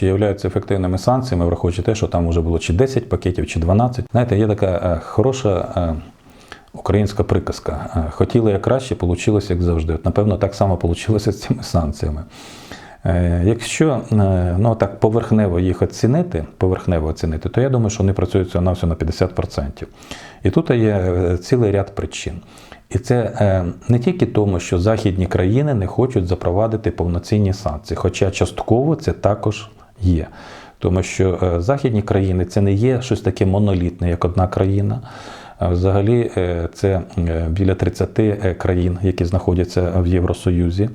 чи являються ефективними санкціями, враховуючи те, що там вже було чи 10 пакетів, чи 12. Знаєте, є така е, хороша е, українська приказка. Е, Хотіли як краще, вийшло як завжди. От, напевно, так само вийшло з цими санкціями. Якщо ну, так поверхнево їх оцінити, поверхнево оцінити, то я думаю, що вони працюють на всього на 50%. І тут є цілий ряд причин. І це не тільки тому, що західні країни не хочуть запровадити повноцінні санкції, хоча частково це також є. Тому що е, західні країни це не є щось таке монолітне, як одна країна. Взагалі, е, це е, біля 30 е, країн, які знаходяться в Євросоюзі.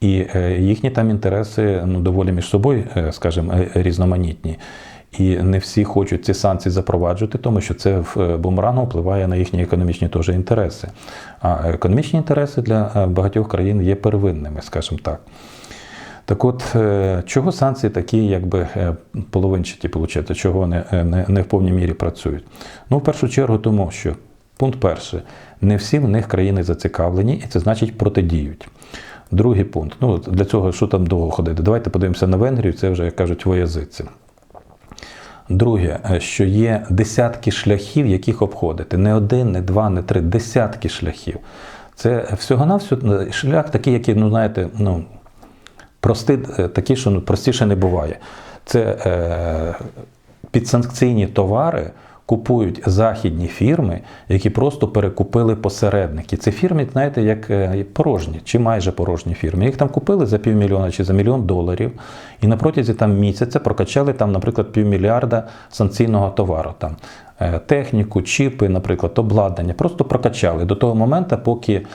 І е, їхні там інтереси ну, доволі між собою, е, скажімо, е, різноманітні. І не всі хочуть ці санкції запроваджувати, тому що це в е, бумерангом впливає на їхні економічні теж інтереси. А економічні інтереси для е, багатьох країн є первинними, скажімо так. Так от, е, чого санкції такі, якби е, половинчаті, виходить, чого не, е, не, не в повній мірі працюють? Ну, в першу чергу, тому що пункт перший, не всі в них країни зацікавлені, і це значить протидіють. Другий пункт. Ну, для цього що там довго ходити? Давайте подивимося на Венгрію, це вже, як кажуть, в язиці. Друге, що є десятки шляхів, яких обходити. Не один, не два, не три, десятки шляхів. Це всього-навсього шлях такий, який, ну, знаєте, ну, простий, е, такий, що простіше не буває. Це е, підсанкційні товари купують західні фірми, які просто перекупили посередники. Це фірми, знаєте, як е, порожні чи майже порожні фірми. Їх там купили за півмільйона чи за мільйон доларів, і на протязі там місяця прокачали там, наприклад, півмільярда санкційного товару. Там е, техніку, чіпи, наприклад, обладнання. Просто прокачали до того моменту, поки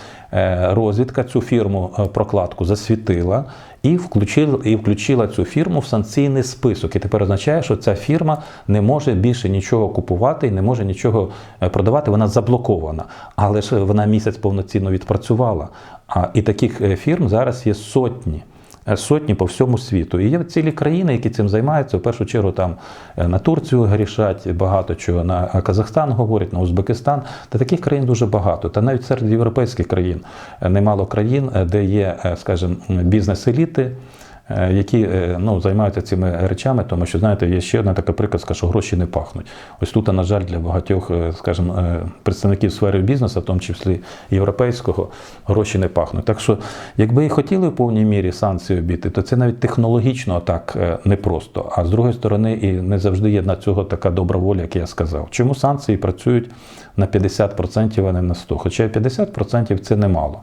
розвідка цю фірму прокладку засвітила і включила, і включила цю фірму в санкційний список. І тепер означає, що ця фірма не може більше нічого купувати і не може нічого е, продавати. Вона заблокована. Але ж вона місяць повноцінно відпрацювала. А і таких е, фірм зараз є сотні. Е, Сотні по всьому світу. І є цілі країни, які цим займаються. В першу чергу там е, на Турцію грішать багато чого, на Казахстан говорять, на Узбекистан. Та таких країн дуже багато. Та навіть серед європейських країн е, немало країн, е, де є, е, скажімо, бізнес-еліти. Е, Які е, ну, займаються цими речами, тому що знаєте, є ще одна така приказка, що гроші не пахнуть. Ось тут, на жаль, для багатьох, е, скажімо, представників сфери бізнесу, в тому числі європейського, гроші не пахнуть. Так що, якби і хотіли в повній мірі санкції обійти, то це навіть технологічно так непросто. А з другої сторони, і не завжди є на цього така добра воля, як я сказав. Чому санкції працюють на 50%, а не на 100%? Хоча 50% це немало.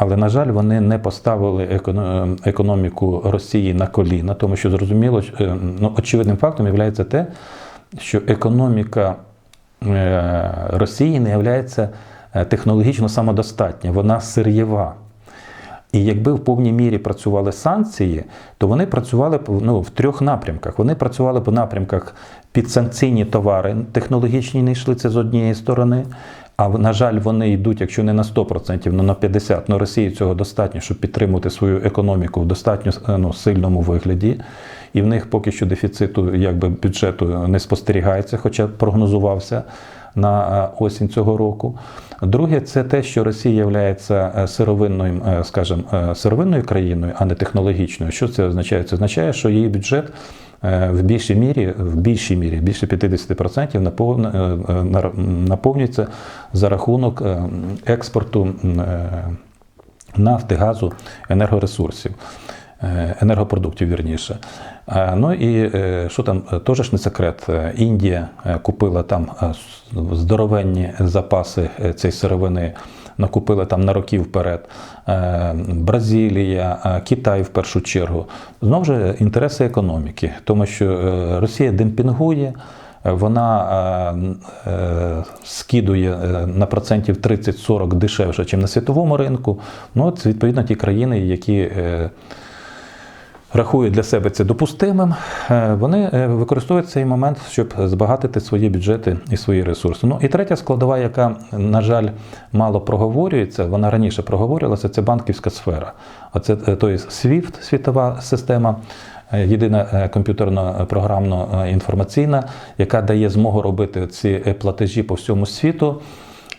Але, на жаль, вони не поставили економіку Росії на коліна, тому що зрозуміло, е, ну, очевидним фактом є те, що економіка е, Росії не є технологічно самодостатня, вона сир'єва. І якби в повній мірі працювали санкції, то вони працювали ну, в трьох напрямках. Вони працювали по напрямках підсанкційні товари, технологічні не йшли це з однієї сторони. А на жаль, вони йдуть, якщо не на 100%, ну на 50%. Ну Росії цього достатньо, щоб підтримувати свою економіку в достатньо ну, сильному вигляді. І в них поки що дефіциту якби, бюджету не спостерігається, хоча прогнозувався на е, осінь цього року. Друге, це те, що Росія є сировинною, е, скажімо, е, сировинною країною, а не технологічною. Що це означає? Це означає, що її бюджет е, в більшій мірі, в більшій мірі, більше 50% напов- е, е, нар- наповнюється за рахунок е, експорту е, нафти, газу, енергоресурсів. Е, Енергопродуктів вірніше. Е, Ну і е, що там теж не секрет. Індія купила там здоровенні запаси цієї сировини, накупила там на роки вперед. Бразилія, Китай в першу чергу. Знову ж інтереси економіки, тому що Росія демпінгує. Вона скидує на процентів 30-40 дешевше, ніж на світовому ринку. Ну, от, відповідно, ті країни, які рахують для себе це допустимим, е, вони е, використовують цей момент, щоб збагатити свої бюджети і свої ресурси. Ну і третя складова, яка, на жаль, мало проговорюється, вона раніше проговорювалася, це банківська сфера. Оце е, той SWIFT, світова система. Єдина е, комп'ютерно програмно інформаційна, яка дає змогу робити ці платежі по всьому світу.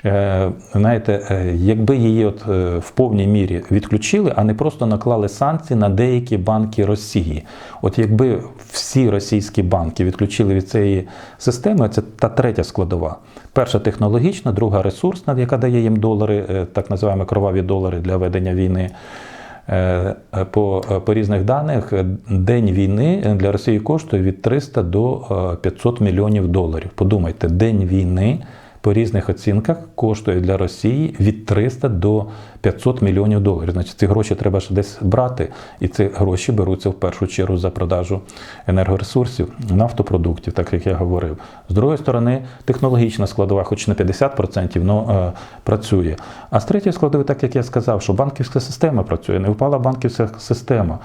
Е, знаєте, е, якби її от е, в повній мірі відключили, а не просто наклали санкції на деякі банки Росії. От якби всі російські банки відключили від цієї системи, це та третя складова. Перша технологічна, друга ресурсна, яка дає їм долари, так називаємо кроваві долари для ведення війни. По, по різних даних, день війни для Росії коштує від 300 до е, 500 мільйонів доларів. Подумайте, день війни по різних оцінках коштує для Росії від 300 до 500 мільйонів доларів. Значить, ці гроші треба ж десь брати, і ці гроші беруться в першу чергу за продажу енергоресурсів, нафтопродуктів, так як я говорив. З другої сторони, технологічна складова, хоч не 50%, але працює. А з третьої складової, так як я сказав, що банківська система працює, не впала банківська система.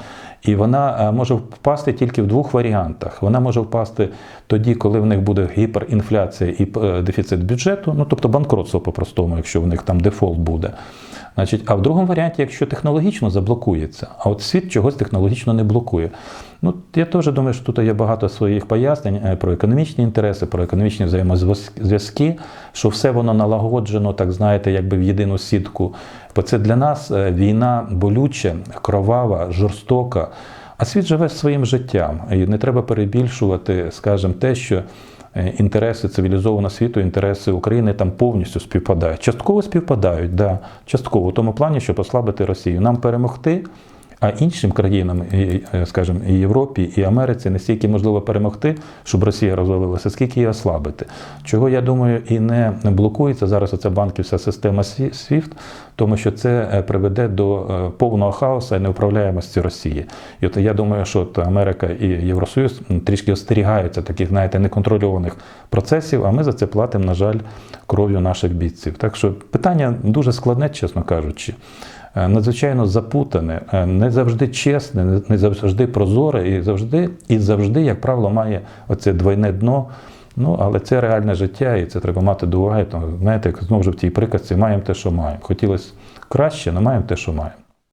І вона е, може впасти тільки в двох варіантах. Вона може впасти тоді, коли в них буде гіперінфляція і е, дефіцит бюджету, ну тобто банкротство по-простому, якщо в них там дефолт буде. Значить, а в другому варіанті, якщо технологічно заблокується, а от світ чогось технологічно не блокує. Ну, я теж думаю, що тут є багато своїх пояснень е, про економічні інтереси, про економічні взаємозв'язки, що все воно налагоджено, так знаєте, якби в єдину сітку. Бо це для нас е, війна болюча, кровава, жорстока. А світ живе своїм життям. І не треба перебільшувати, скажімо, те, що е, інтереси цивілізованого світу, інтереси України там повністю співпадають. Частково співпадають, да, частково, в тому плані, щоб ослабити Росію. Нам перемогти. А іншим країнам, е, скажімо, і Європі, і Америці не стільки можливо перемогти, щоб Росія розвалилася, скільки її ослабити. Чого я думаю, і не блокується зараз оця банківська система SWIFT, тому що це е, приведе до е, повного хаосу і неуправляємості Росії. І от я думаю, що от Америка і Євросоюз трішки остерігаються таких, знаєте, неконтрольованих процесів, а ми за це платимо, на жаль, кров'ю наших бійців. Так що питання дуже складне, чесно кажучи. Е, надзвичайно запутане, е, не завжди чесне, не завжди прозоре і завжди, і завжди, як правило, має оце двойне дно. Ну, але це реальне життя, і це треба мати до уваги. Знаєте, як знову ж в тій приказці маємо те, що маємо. Хотілося краще, але маємо те, що маємо.